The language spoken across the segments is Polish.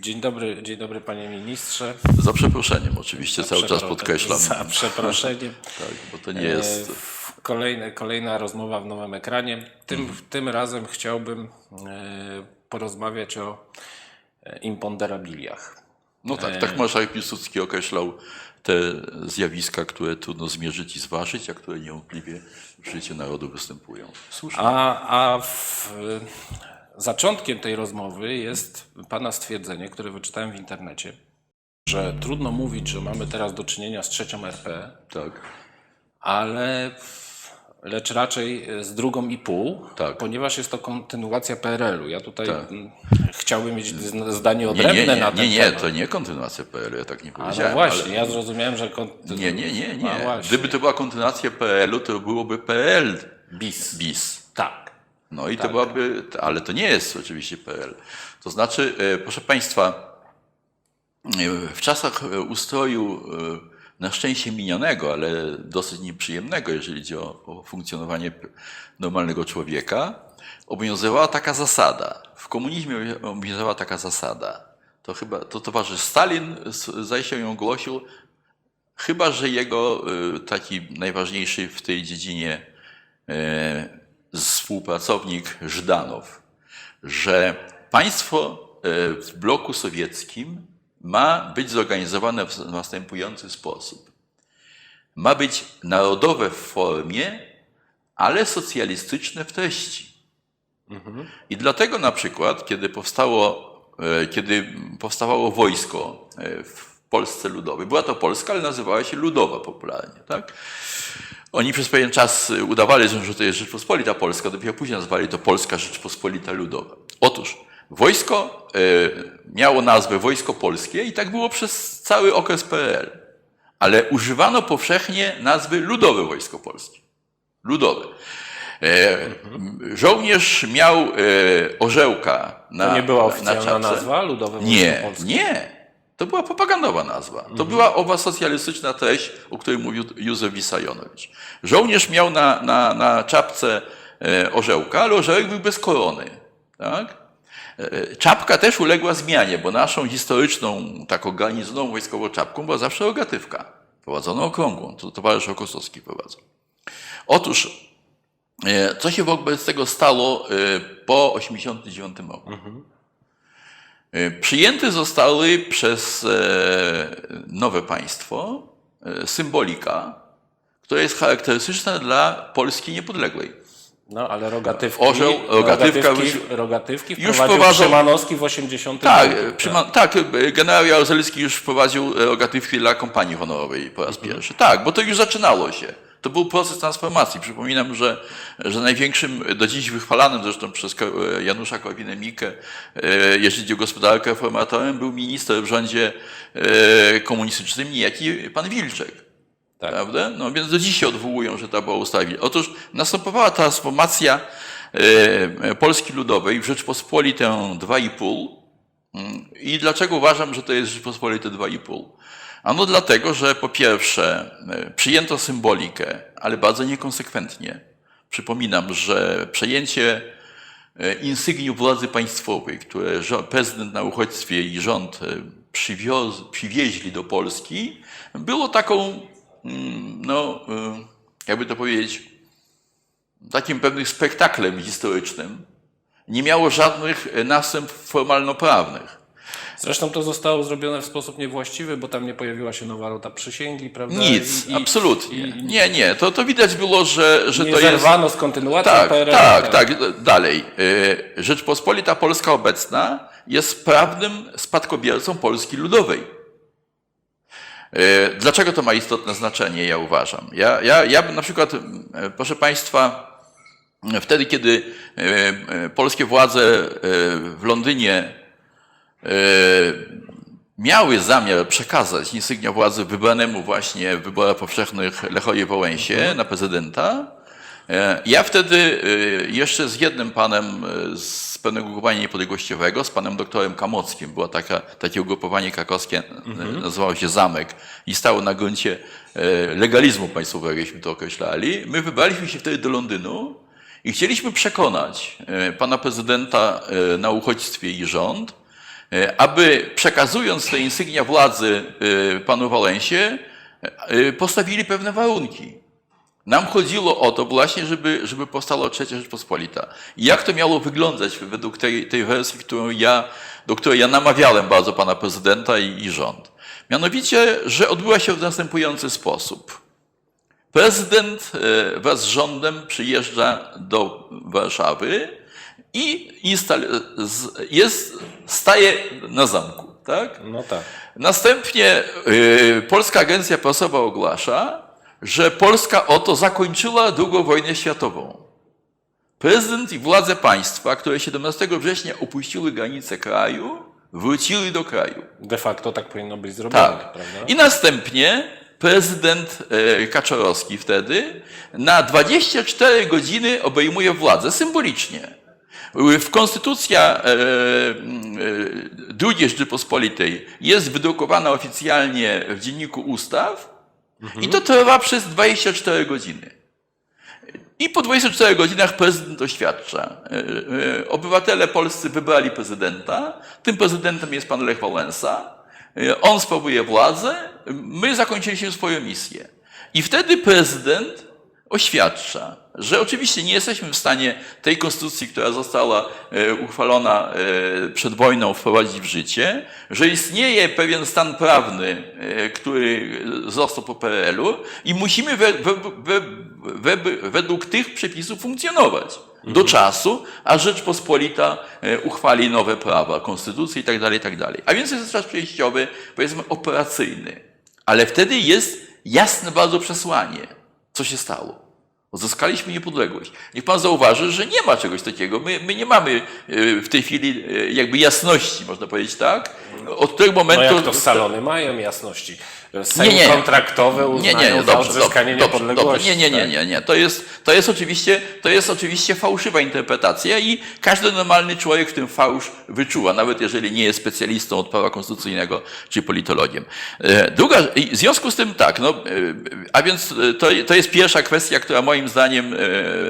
Dzień dobry, dzień dobry panie ministrze. Za przeproszeniem oczywiście, cały czas podkreślam. Za przeproszeniem. Tak, bo to nie jest. E, Kolejne, kolejna rozmowa w nowym ekranie. Tym, Mhm. tym razem chciałbym e, porozmawiać o e, imponderabiliach. No tak, tak marszałek Piłsudski określał te zjawiska, które trudno zmierzyć i zważyć, a które niewątpliwie w życiu narodu występują. Słusznie. A, a w, zaczątkiem tej rozmowy jest pana stwierdzenie, które wyczytałem w internecie, że trudno mówić, że mamy teraz do czynienia z trzecią RP, Tak. ale lecz raczej z drugą i pół, Tak. ponieważ jest to kontynuacja PRL-u. Ja tutaj Tak. mm, chciałbym mieć zdanie Nie, odrębne nie, nie, na nie, ten nie, temat. to nie kontynuacja PRL, ja tak nie A no powiedziałem. właśnie, ale- ja zrozumiałem, że... Nie, nie, nie, nie. Gdyby to była kontynuacja PRL-u, to byłoby PRL Bis. bis. Tak. No i to byłaby, ale to nie jest oczywiście PRL. To znaczy, e, proszę Państwa, e, w czasach e, ustroju na szczęście minionego, ale dosyć nieprzyjemnego, jeżeli chodzi o, o funkcjonowanie normalnego człowieka, obowiązywała taka zasada. W komunizmie obowiązywała taka zasada. To chyba to towarzysz Stalin się ją głosił, chyba że jego taki najważniejszy w tej dziedzinie współpracownik Żdanow, że państwo e, w bloku sowieckim ma być zorganizowane w następujący sposób. Ma być narodowe w formie, ale socjalistyczne w treści. I dlatego na przykład, kiedy powstało, e, kiedy powstawało wojsko e, w Polsce Ludowej, była to Polska, ale nazywała się Ludowa popularnie, tak? Oni przez pewien czas udawali, że to jest Rzeczpospolita Polska, dopiero później nazwali to Polska Rzeczpospolita Ludowa. Otóż wojsko e, miało nazwę Wojsko Polskie i tak było przez cały okres PRL. Ale używano powszechnie nazwy Ludowe Wojsko Polskie. Ludowe. E, Żołnierz miał e, orzełka na To nie była na oficjalna czapce. nazwa Ludowe Wojsko Nie, Polskie? nie. To była propagandowa nazwa. To była owa socjalistyczna treść, o której mówił Józef Wisajonowicz. Żołnierz miał na, na, na czapce e, orzełka, ale orzełek był bez korony. Tak? E, Czapka też uległa zmianie, bo naszą historyczną, taką garnizonową wojskową czapką była zawsze rogatywka. Prowadzono okrągłą, to towarzysz Okostowski prowadził. Otóż, e, co się wobec tego stało po 1989 roku? E, Przyjęte zostały przez e, nowe państwo e, symbolika, która jest charakterystyczna dla Polski niepodległej. No, ale rogatywki, Orzeł, rogatywka rogatywki, już- rogatywki już wprowadził Szymanowski w 80 Tak, roku. e, przyma- tak, e, generał Jaruzelski już wprowadził e, rogatywki dla kompanii honorowej po raz pierwszy. Tak, bo to już zaczynało się. To był proces transformacji. Przypominam, że, że największym, do dziś wychwalanym zresztą przez Janusza Korwin-Mikke, jeśli chodzi o gospodarkę reformatorem, był minister w rządzie e, komunistycznym, niejaki pan Wilczek. Tak. Prawda? No więc do dziś się odwołują, że ta była ustawa. Otóż następowała transformacja e, Polski Ludowej w Rzeczpospolitę 2,5. Mm, I dlaczego uważam, że to jest Rzeczpospolite 2,5? Ano dlatego, że po pierwsze e, przyjęto symbolikę, ale bardzo niekonsekwentnie. Przypominam, że przejęcie e, insygniów władzy państwowej, które prezydent na uchodźstwie i rząd e, przywioz, przywieźli do Polski, było taką, mm, no, jakby to powiedzieć, takim pewnym spektaklem historycznym. Nie miało żadnych następstw formalno-prawnych. Zresztą to zostało zrobione w sposób niewłaściwy, bo tam nie pojawiła się nowa rota przysięgi, prawda? Nic, I- absolutnie. i- nie, nie, to, to widać było, że, że Nie to jest... zerwano z kontynuacją Tak, PRL. tak, tak. Dalej. Y, Rzeczpospolita Polska obecna jest prawnym spadkobiercą Polski Ludowej. Y, Dlaczego to ma istotne znaczenie, ja uważam? Ja, ja, ja bym na przykład, proszę Państwa, wtedy, kiedy y, polskie władze w Londynie miały zamiar przekazać insygnia władzy wybranemu właśnie w wyborach powszechnych Lechowi Wałęsie na prezydenta, E, Ja wtedy e, jeszcze z jednym panem e, z pewnego ugrupowania niepodległościowego, z panem doktorem Kamockim, było taka, takie ugrupowanie krakowskie, e, nazywało się Zamek i stało na gruncie e, legalizmu państwowego, jeśli to określali. My wybraliśmy się wtedy do Londynu i chcieliśmy przekonać e, pana prezydenta e, na uchodźstwie i rząd, e, aby przekazując te insygnia władzy e, panu Walensie, e, postawili pewne warunki. Nam chodziło o to właśnie, żeby, żeby powstała Trzecia Rzeczpospolita. I jak to miało wyglądać według tej, tej wersji, którą ja, do której ja namawiałem bardzo pana prezydenta i, i rząd? Mianowicie, że odbyła się w następujący sposób. Prezydent e, wraz z rządem przyjeżdża do Warszawy i jest, staje na zamku. Tak? No tak. Następnie y, Polska Agencja Prasowa ogłasza, że Polska oto zakończyła II wojnę światową. Prezydent i władze państwa, które 17 września opuściły granice kraju, wróciły do kraju. De facto tak powinno być zrobione, Tak. prawda? I następnie prezydent e, Kaczorowski wtedy na 24 godziny obejmuje władzę symbolicznie. W Konstytucja e, e, II Rzeczypospolitej jest wydrukowana oficjalnie w Dzienniku Ustaw i to trwa przez 24 godziny. I po 24 godzinach prezydent oświadcza. e, Obywatele polscy wybrali prezydenta. Tym prezydentem jest pan Lech Wałęsa. On sprawuje władzę. My zakończyliśmy swoją misję. I wtedy prezydent oświadcza, że oczywiście nie jesteśmy w stanie tej konstytucji, która została e, uchwalona e, przed wojną, wprowadzić w życie, że istnieje pewien stan prawny, e, który został po PRL-u i musimy we, we, we, we, według tych przepisów funkcjonować do czasu, a Rzeczpospolita uchwali nowe prawa, konstytucję i tak dalej, i tak dalej. A więc jest czas przejściowy, powiedzmy operacyjny. Ale wtedy jest jasne bardzo przesłanie, co się stało. Uzyskaliśmy niepodległość. Niech pan zauważy, że nie ma czegoś takiego. My, my nie mamy e, w tej chwili e, jakby jasności, można powiedzieć tak, od No momentu... jak to salony mają jasności. Sejm Nie, nie. kontraktowe uznają Nie, nie, dobrze, odzyskanie dobrze, niepodległości. dobrze. Nie, nie, nie, tak? nie, nie. To jest, to jest oczywiście, to jest oczywiście fałszywa interpretacja i każdy normalny człowiek w tym fałsz wyczuwa, nawet jeżeli nie jest specjalistą od prawa konstytucyjnego czy politologiem. E, Druga, w związku z tym tak, no, e, a więc e, to, to jest pierwsza kwestia, która moim zdaniem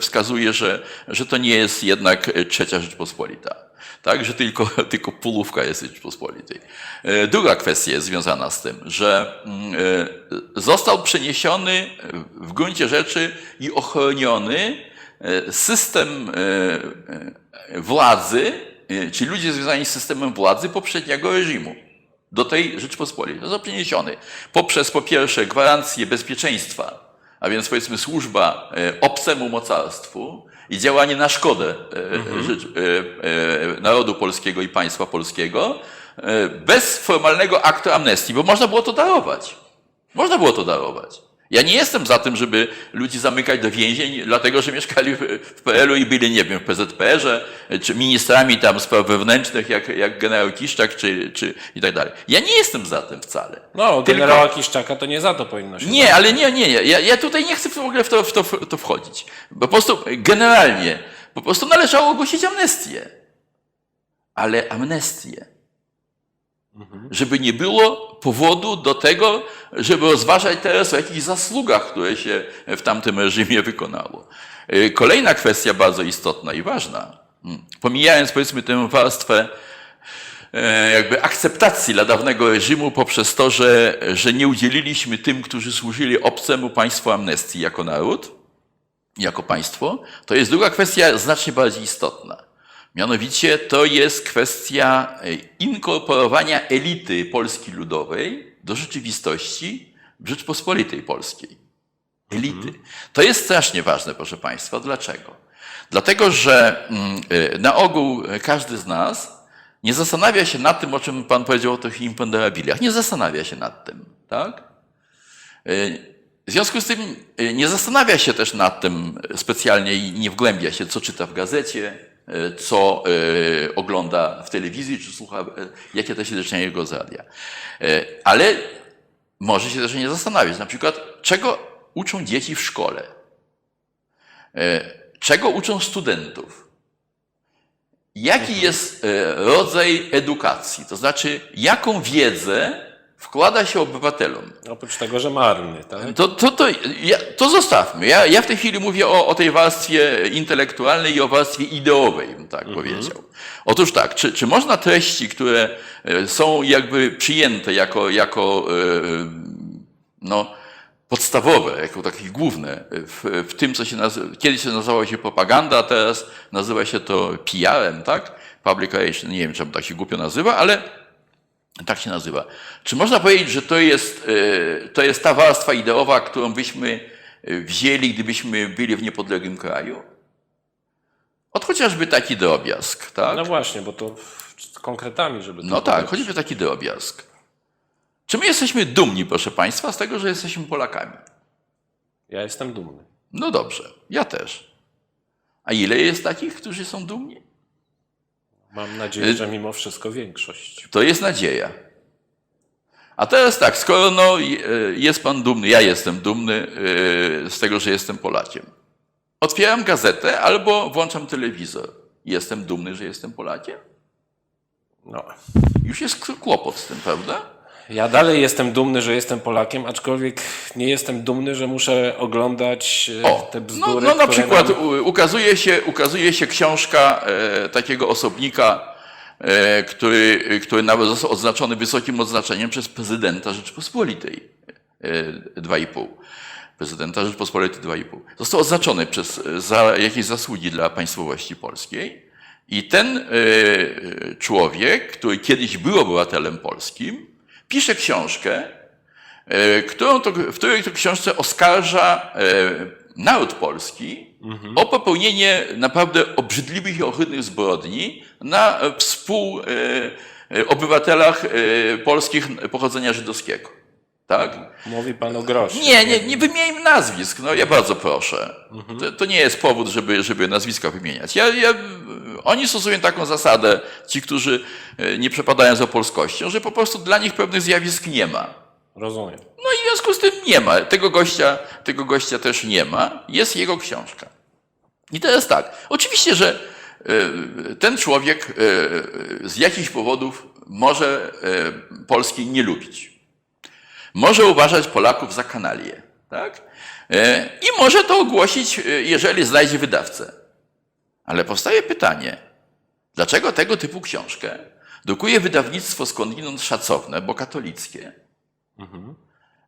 wskazuje, że, że to nie jest jednak trzecia Rzeczpospolita. Tak, że tylko, tylko polówka jest Rzeczpospolitej. E, Druga kwestia jest związana z tym, że mm, e, został przeniesiony w gruncie rzeczy i ochroniony e, system e, e, władzy, e, czyli ludzie związani z systemem władzy poprzedniego reżimu do tej Rzeczpospolitej. Został przeniesiony poprzez po pierwsze gwarancję bezpieczeństwa, a więc powiedzmy służba e, obcemu mocarstwu i działanie na szkodę e, e, e, narodu polskiego i państwa polskiego, bez formalnego aktu amnestii, bo można było to darować. Można było to darować. Ja nie jestem za tym, żeby ludzi zamykać do więzień, dlatego że mieszkali w PRL-u i byli, nie wiem, w PZPR-ze, czy ministrami tam spraw wewnętrznych, jak, jak generał Kiszczak, czy, czy i tak dalej. Ja nie jestem za tym wcale. No, Tylko- generała Kiszczaka to nie za to powinno się Nie, ale nie, nie, nie. Ja, ja tutaj nie chcę w ogóle w to, w, to, w to wchodzić. Po prostu generalnie, po prostu należało ogłosić amnestię. Ale amnestię. Żeby nie było powodu do tego, żeby rozważać teraz o jakichś zasługach, które się w tamtym reżimie wykonało. Y, Kolejna kwestia bardzo istotna i ważna. Mm, Pomijając powiedzmy tę warstwę e, jakby akceptacji dla dawnego reżimu poprzez to, że, że nie udzieliliśmy tym, którzy służyli obcemu państwu amnestii jako naród, jako państwo, to jest druga kwestia znacznie bardziej istotna. Mianowicie to jest kwestia e, inkorporowania elity Polski Ludowej do rzeczywistości w Rzeczpospolitej Polskiej. Elity. To jest strasznie ważne, proszę Państwa. Dlaczego? Dlatego, że mm, e, na ogół każdy z nas nie zastanawia się nad tym, o czym Pan powiedział o tych imponderabiliach. Nie zastanawia się nad tym, tak? E, W związku z tym e, nie zastanawia się też nad tym specjalnie i nie wgłębia się, co czyta w gazecie, e, co e, ogląda w telewizji, czy słucha, e, jakie to się zaczyna jego z radia. E, Ale może się też nie zastanawiać, na przykład, czego uczą dzieci w szkole, E, czego uczą studentów, jaki jest e, rodzaj edukacji, to znaczy, jaką wiedzę wkłada się obywatelom. Oprócz tego, że marny, tak? To, to, to, ja, to zostawmy. Ja, ja w tej chwili mówię o, o tej warstwie intelektualnej i o warstwie ideowej, bym tak powiedział. Otóż tak, czy, czy można treści, które e, są jakby przyjęte jako, jako e, no, podstawowe, jako takie główne w, w tym, co się nazywa, kiedyś się nazywało się propaganda, a teraz nazywa się to PR-em, tak? Public Relation, nie wiem, czemu tak się głupio nazywa, ale tak się nazywa. Czy można powiedzieć, że to jest, e, to jest ta warstwa ideowa, którą byśmy e, wzięli, gdybyśmy byli w niepodległym kraju? Od chociażby taki drobiazg, tak? No właśnie, bo to konkretami, żeby to No tak, powiedzieć. choćby taki drobiazg. Czy my jesteśmy dumni, proszę Państwa, z tego, że jesteśmy Polakami? Ja jestem dumny. No dobrze, ja też. A ile jest takich, którzy są dumni? Mam nadzieję, że mimo wszystko większość. To jest nadzieja. A teraz tak, skoro no, je- jest Pan dumny, ja jestem dumny e, z tego, że jestem Polakiem. Otwieram gazetę albo włączam telewizor. Jestem dumny, że jestem Polakiem? No. Już jest kłopot z tym, prawda? Ja dalej jestem dumny, że jestem Polakiem, aczkolwiek nie jestem dumny, że muszę oglądać e, O, te no, bzdury. no na które przykład nam- ukazuje się, ukazuje się książka e, takiego osobnika, e, który, który nawet został odznaczony wysokim odznaczeniem przez prezydenta Rzeczypospolitej. E, 2,5. Prezydenta Rzeczypospolitej 2,5. Został odznaczony przez, za jakieś zasługi dla państwowości polskiej. I ten e, człowiek, który kiedyś był obywatelem polskim, pisze książkę, e, którą to, w której to książce oskarża e, naród polski o popełnienie naprawdę obrzydliwych i ohydnych zbrodni na e, współ e, polskich pochodzenia żydowskiego. Tak? Mówi pan o grosie. Nie, nie, nie wymieniajmy nazwisk. No ja bardzo proszę. To, to nie jest powód, żeby, żeby nazwiska wymieniać. Ja, ja, oni stosują taką zasadę, ci, którzy e, nie przepadają za polskością, że po prostu dla nich pewnych zjawisk nie ma. Rozumiem. No i w związku z tym nie ma. Tego gościa, tego gościa też nie ma. Jest jego książka. I teraz tak. Oczywiście, że e, ten człowiek e, z jakichś powodów może Polski nie lubić. Może uważać Polaków za kanalię. Tak? I może to ogłosić, jeżeli znajdzie wydawcę. Ale powstaje pytanie, dlaczego tego typu książkę drukuje wydawnictwo skądinąd szacowne, bo katolickie,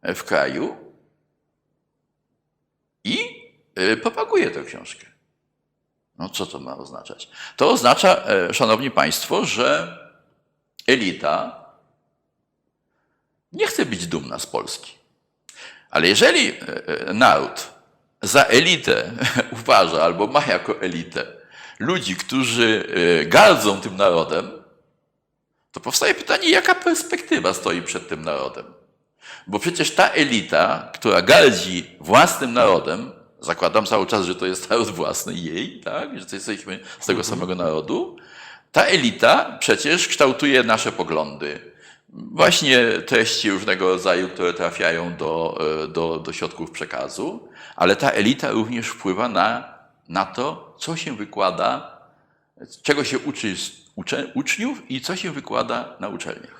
w kraju i y, propaguje tę książkę. No co to ma oznaczać? To oznacza, e, szanowni państwo, że elita nie chce być dumna z Polski. Ale jeżeli e, e, naród za elitę uważa albo ma jako elitę ludzi, którzy e, gardzą tym narodem, to powstaje pytanie, jaka perspektywa stoi przed tym narodem. Bo przecież ta elita, która gardzi własnym narodem, zakładam cały czas, że to jest naród własny jej, tak? że to jesteśmy z tego samego narodu, ta elita przecież kształtuje nasze poglądy. Właśnie treści różnego rodzaju, które trafiają do, e, do, do środków przekazu, ale ta elita również wpływa na, na to, co się wykłada, czego się uczy uczniów i co się wykłada na uczelniach.